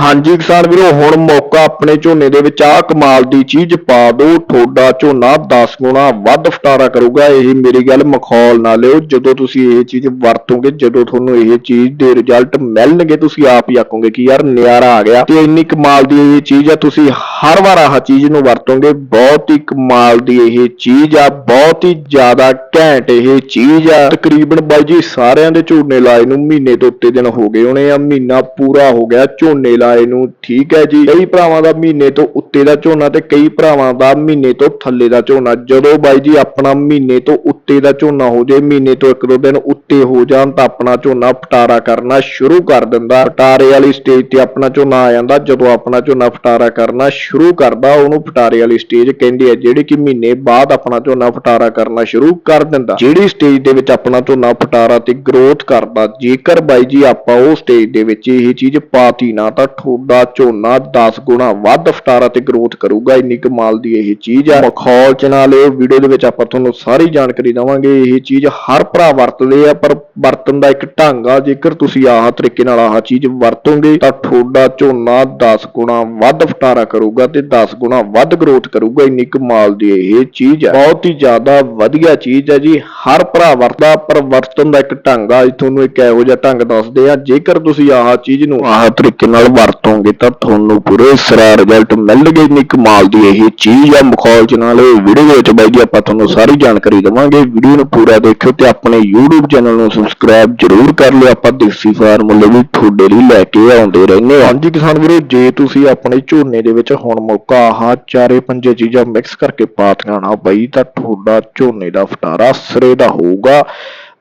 ਹਾਂਜੀ ਕਿਸਾਨ ਵੀਰੋ, ਹੁਣ ਮੌਕਾ ਆਪਣੇ ਝੋਨੇ ਦੇ ਵਿੱਚ ਆ ਕਮਾਲ ਦੀ ਚੀਜ਼ ਪਾ ਦਿਓ, ਤੁਹਾਡਾ ਝੋਨਾ 10 ਗੁਣਾ ਵੱਧ ਫਟਾਰਾ ਕਰੂਗਾ, ਇਹ ਮੇਰੀ ਗੱਲ ਮਖੌਲ ਨਾ ਲਿਓ, ਜਦੋਂ ਤੁਸੀਂ ਇਹ ਚੀਜ਼ ਵਰਤੋਗੇ, ਜਦੋਂ ਤੁਹਾਨੂੰ ਇਹ ਚੀਜ਼ ਦੇ ਰਿਜ਼ਲਟ ਮਿਲਣਗੇ, ਤੁਸੀਂ ਆਪ ਹੀ ਆਖੋਗੇ ਕਿ ਯਾਰ ਨਿਆਰਾ ਆ ਗਿਆ, ਤੇ ਇੰਨੀ ਕਮਾਲ ਦੀ ਇਹ ਚੀਜ਼ ਆ, ਤੁਸੀਂ ਹਰ ਵਾਰ ਆਹ ਚੀਜ਼ ਨੂੰ ਵਰਤੋਗੇ, ਬਹੁਤ ਹੀ ਕਮਾਲ ਦੀ ਇਹ ਚੀਜ਼ ਆ, ਬਹੁਤ ਹੀ ਜ਼ਿਆਦਾ ਘੈਂਟ ਇਹ ਚੀਜ਼ ਆ। ਤਕਰੀਬਨ ਬਾਈ ਜੀ, ਸਾਰਿਆਂ ਦੇ ਝੋਨੇ ਲਾਏ ਨੂੰ ਮਹੀਨੇ ਤੋਂ ਉੱਤੇ ਦਿਨ ਹੋ ਗਏ ਹੋਣੇ ਆ, ਮਹੀਨਾ ਪੂਰਾ ਹੋ ਗਿਆ, ਝੋਨੇ ਲਾ ਲਾਏ ਨੂੰ ਠੀਕ ਹੈ ਜੀ। ਕਈ ਭਰਾਵਾਂ ਦਾ ਮਹੀਨੇ ਤੋਂ ਉੱਤੇ ਦਾ ਝੋਨਾ ਤੇ ਕਈ ਭਰਾਵਾਂ ਦਾ ਮਹੀਨੇ ਤੋਂ ਥੱਲੇ ਦਾ ਝੋਨਾ। ਜਦੋਂ ਬਾਈ ਜੀ ਆਪਣਾ ਮਹੀਨੇ ਤੋਂ ਉੱਤੇ ਦਾ ਝੋਨਾ ਹੋ ਜੇ, ਮਹੀਨੇ ਤੋਂ ਇੱਕ ਦੋ ਦਿਨ ਉੱਤੇ ਹੋ ਜਾਣ ਤਾਂ ਆਪਣਾ ਝੋਨਾ ਫਟਾਰਾ ਕਰਨਾ ਸ਼ੁਰੂ ਕਰ ਦਿੰਦਾ। ਫਟਾਰੇ ਵਾਲੀ ਸਟੇਜ ਤੇ ਆਪਣਾ ਝੋਨਾ ਆ ਜਾਂਦਾ। ਜਦੋਂ ਆਪਣਾ ਝੋਨਾ ਫਟਾਰਾ ਕਰਨਾ ਸ਼ੁਰੂ ਕਰਦਾ, ਉਹਨੂੰ ਫਟਾਰੇ ਵਾਲੀ ਸਟੇਜ ਕਹਿੰਦੇ ਆ, ਜਿਹੜੀ ਕਿ ਮਹੀਨੇ ਬਾਅਦ ਆਪਣਾ ਝੋਨਾ ਫਟਾਰਾ ਕਰਨਾ ਸ਼ੁਰੂ ਕਰ ਦਿੰਦਾ। ਜਿਹੜੀ ਸਟੇਜ ਦੇ ਵਿੱਚ ਆਪਣਾ ਝੋਨਾ ਫਟਾਰਾ ਤੇ ਗਰੋਥ ਕਰਦਾ, ਜੇਕਰ ਬਾਈ ਜੀ ਆਪਾਂ ਉਹ ਸਟੇਜ ਦੇ ਵਿੱਚ ਇਹ ਚੀਜ਼ ਪਾਤੀ ਨਾ, ਤਾਂ ਤੁਹਾਡਾ ਝੋਨਾ 10 ਗੁਣਾ ਵੱਧ ਫਟਾਰਾ ਤੇ ਗਰੋਥ ਕਰੂਗਾ। ਇੰਨੀ ਕਮਾਲ ਦੀ ਇਹ ਚੀਜ਼ ਆ। ਮਖੌਲ ਚ ਨਾਲ ਇਹ ਵੀਡੀਓ ਦੇ ਵਿੱਚ ਆਪਾਂ ਤੁਹਾਨੂੰ ਸਾਰੀ ਜਾਣਕਾਰੀ ਦਵਾਂਗੇ। ਇਹ ਚੀਜ਼ ਹਰ ਭਰਾ ਵਰਤਦੇ ਆ, ਪਰ ਵਰਤਣ ਦਾ ਇੱਕ ਢੰਗ ਆ। ਜੇਕਰ ਤੁਸੀਂ ਆਹ ਤਰੀਕੇ ਨਾਲ ਆਹ ਚੀਜ਼ ਵਰਤੋਗੇ, ਤਾਂ ਤੁਹਾਡਾ ਝੋਨਾ 10 ਗੁਣਾ ਵੱਧ ਫਟਾਰਾ ਕਰੂਗਾ ਤੇ 10 ਗੁਣਾ ਵੱਧ ਗਰੋਥ ਕਰੂਗਾ। ਇੰਨੀ ਕਮਾਲ ਦੀ ਇਹ ਚੀਜ਼ ਆ। ਬਹੁਤ ਹੀ ਜ਼ਿਆਦਾ ਵਧੀਆ ਚੀਜ਼ ਹੈ ਜੀ। ਹਰ ਭਰਾ ਵਰਤਦਾ, ਪਰ ਵਰਤਣ ਦਾ ਇੱਕ ਢੰਗ ਆ। ਅੱਜ ਤੁਹਾਨੂੰ ਇੱਕ ਇਹੋ ਜਿਹਾ ਢੰਗ ਦੱਸਦੇ ਆ। ਜੇਕਰ ਤੁਸੀਂ ਆਹ ਚੀਜ਼ ਨੂੰ ਆਹ ਤਰੀਕੇ ਨਾਲ ਵਰਤੋਗੇ ਤਾਂ ਤੁਹਾਨੂੰ ਪੂਰੇ ਸਿਰਾ ਰਿਜ਼ਲਟ ਮਿਲਣਗੇ ਇੰਨੀ ਕਮਾਲ ਦੀ ਇਹ ਚੀਜ਼ ਆ। ਮਖੌਲ ਨਾਲ ਵੀਡੀਓ ਵਿੱਚ ਬਾਈ ਜੀ ਆਪਾਂ ਤੁਹਾਨੂੰ ਸਾਰੀ ਜਾਣਕਾਰੀ ਦਵਾਂਗੇ। ਵੀਡੀਓ ਨੂੰ ਪੂਰਾ ਦੇਖਿਓ ਤੇ ਆਪਣੇ YouTube ਚੈਨਲ ਨੂੰ ਸਬਸਕ੍ਰਾਈਬ ਜਰੂਰ ਕਰ ਲਿਓ। ਆਪਾਂ ਦੇਸੀ ਫਾਰਮੂਲੇ ਵੀ ਤੁਹਾਡੇ ਲਈ ਲੈ ਕੇ ਆਉਂਦੇ ਰਹਿੰਦੇ ਹਾਂ। ਹਾਂਜੀ ਕਿਸਾਨ ਵੀਰੋ, ਜੇ ਤੁਸੀਂ ਆਪਣੇ ਝੋਨੇ ਦੇ ਵਿੱਚ ਹੁਣ ਮੌਕਾ, ਆਹ ਚਾਰੇ ਪੰਜੇ ਚੀਜ਼ਾਂ ਮਿਕਸ ਕਰਕੇ ਪਾਤੀਆਂ ਨਾ ਬਾਈ, ਤਾਂ ਤੁਹਾਡਾ ਝੋਨੇ ਦਾ ਫਟਾਰਾ ਸਰੇ ਦਾ ਹੋਊਗਾ।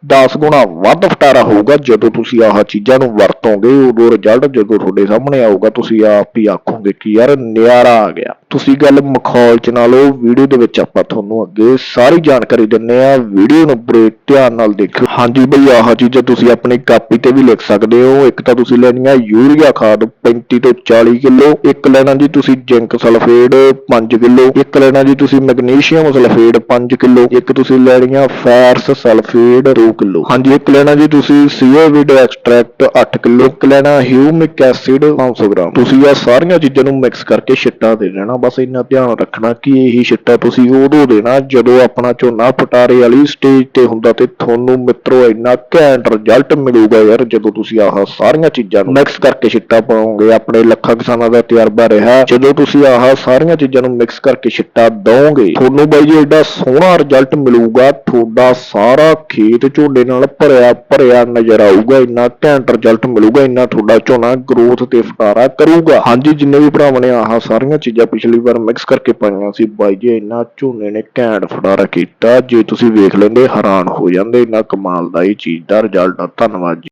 10 ਗੁਣਾ ਵੱਧ ਫਟਾਰਾ ਹੋਊਗਾ, ਜਦੋਂ ਤੁਸੀਂ ਆਹ ਚੀਜ਼ਾਂ ਨੂੰ ਵਰਤੋਗੇ, ਉਦੋਂ ਰਿਜ਼ਲਟ ਜਦੋਂ ਤੁਹਾਡੇ ਸਾਹਮਣੇ ਆਊਗਾ, ਤੁਸੀਂ ਆਪ ਹੀ ਆਖੋਗੇ ਕਿ ਯਾਰ ਨਿਆਰਾ ਆ ਗਿਆ। ਤੁਸੀਂ ਗੱਲ ਮਖੌਲ ਚ ਨਾ ਲਓ, ਵੀਡੀਓ ਦੇ ਵਿੱਚ ਆਪਾਂ ਤੁਹਾਨੂੰ ਅੱਗੇ ਸਾਰੀ ਜਾਣਕਾਰੀ ਦਿੰਨੇ ਆ ਵੀਡੀਓ ਨੂੰ ਬੜੇ ਧਿਆਨ ਨਾਲ ਦੇਖਿਓ। ਹਾਂਜੀ ਬਈ, ਆਹ ਚੀਜ਼ਾਂ ਤੁਸੀਂ ਆਪਣੀ ਕਾਪੀ ਤੇ ਵੀ ਲਿਖ ਸਕਦੇ ਹੋ। ਇੱਕ ਤਾਂ ਤੁਸੀਂ ਲੈਣੀ ਆ ਯੂਰੀਆ ਖਾਦ 35 ਤੋਂ 40 ਕਿਲੋ, ਇੱਕ ਲੈਣਾ ਜੀ ਤੁਸੀਂ ਜ਼ਿੰਕ ਸਲਫੇਟ 5 ਕਿਲੋ, ਇੱਕ ਲੈਣਾ ਜੀ ਤੁਸੀਂ ਮੈਗਨੀਸ਼ੀਅਮ ਸਲਫੇਟ 5 ਕਿਲੋ, ਇੱਕ ਤੁਸੀਂ ਲੈਣੀ ਆ ਫੈਰਸ ਸਲਫੇਟ 2 ਕਿਲੋ। ਹਾਂਜੀ, ਇੱਕ ਲੈਣਾ ਜੀ ਤੁਸੀਂ ਸੀਓਵਿਡ ਐਕਸਟਰੈਕਟ 8 ਕਿਲੋ, ਇੱਕ ਲੈਣਾ ਹਿਊਮਿਕ ਐਸਿਡ 500 ਗ੍ਰਾਮ। ਤੁਸੀਂ ਇਹ ਸਾਰੀਆਂ ਚੀਜ਼ਾਂ ਨੂੰ ਮਿਕਸ ਕਰਕੇ ਛਿੱਟਾ ਦੇ ਦੇਣਾ, ਬਸ ਇੰਨਾ ਧਿਆਨ ਰੱਖਣਾ ਕਿ ਇਹੀ ਛਿੱਟਾ ਤੁਸੀਂ ਉਦੋਂ ਦੇਣਾ ਜਦੋਂ ਆਪਣਾ ਝੋਨਾ ਫਟਾਰੇ ਵਾਲੀ ਸਟੇਜ ਤੇ ਹੁੰਦਾ ਤੇ ਤੁਹਾਨੂੰ ਮਿੱਤਰੋ ਇੰਨਾ ਘੈਂਟ ਰਿਜ਼ਲਟ ਮਿਲੂਗਾ ਯਾਰ ਜਦੋਂ ਤੁਸੀਂ ਆਹ ਸਾਰੀਆਂ ਚੀਜ਼ਾਂ ਨੂੰ ਮਿਕਸ ਕਰਕੇ ਛਿੱਟਾ ਪਾਓਗੇ। ਆਪਣੇ ਲੱਖਾਂ ਕਿਸਾਨਾਂ ਦਾ ਤਜਰਬਾ ਰਿਹਾ, ਜਦੋਂ ਤੁਸੀਂ ਆਹ ਸਾਰੀਆਂ ਚੀਜ਼ਾਂ ਨੂੰ ਮਿਕਸ ਕਰਕੇ ਛਿੱਟਾ ਦੋਗੇ ਤੁਹਾਨੂੰ ਬਾਈ ਜੀ ਐਡਾ ਸੋਹਣਾ ਰਿਜ਼ਲਟ ਮਿਲੂਗਾ, ਤੁਹਾਡਾ ਸਾਰਾ ਖੇਤ ਝੋਨੇ ਨਾਲ ਭਰਿਆ ਭਰਿਆ ਨਜ਼ਰ ਆਊਗਾ, ਇੰਨਾ ਘੈਂਟ ਰਿਜ਼ਲਟ ਮਿਲੂਗਾ, ਇੰਨਾ ਤੁਹਾਡਾ ਝੋਨਾ ਗਰੋਥ ਤੇ ਫਟਾਰਾ ਕਰੂਗਾ। ਹਾਂਜੀ, ਜਿੰਨੇ ਵੀ ਭਰਾਵਾਂ ਨੇ ਆਹ ਸਾਰੀਆਂ ਚੀਜ਼ਾਂ ਪਿਛਲੀ ਵਾਰ ਮਿਕਸ ਕਰਕੇ ਪਾਈਆਂ ਸੀ, ਬਾਈ ਜੀ, ਇੰਨਾ ਝੋਨੇ ਨੇ ਘੈਂਟ ਫਟਾਰਾ ਕੀਤਾ, ਜੇ ਤੁਸੀਂ ਵੇਖ ਲੈਂਦੇ, ਹੈਰਾਨ ਹੋ ਜਾਂਦੇ, ਇੰਨਾ ਕਮਾਲ ਦਾ ਇਹ ਚੀਜ਼ ਦਾ ਰਿਜ਼ਲਟ ਧੰਨਵਾਦ ਜੀ।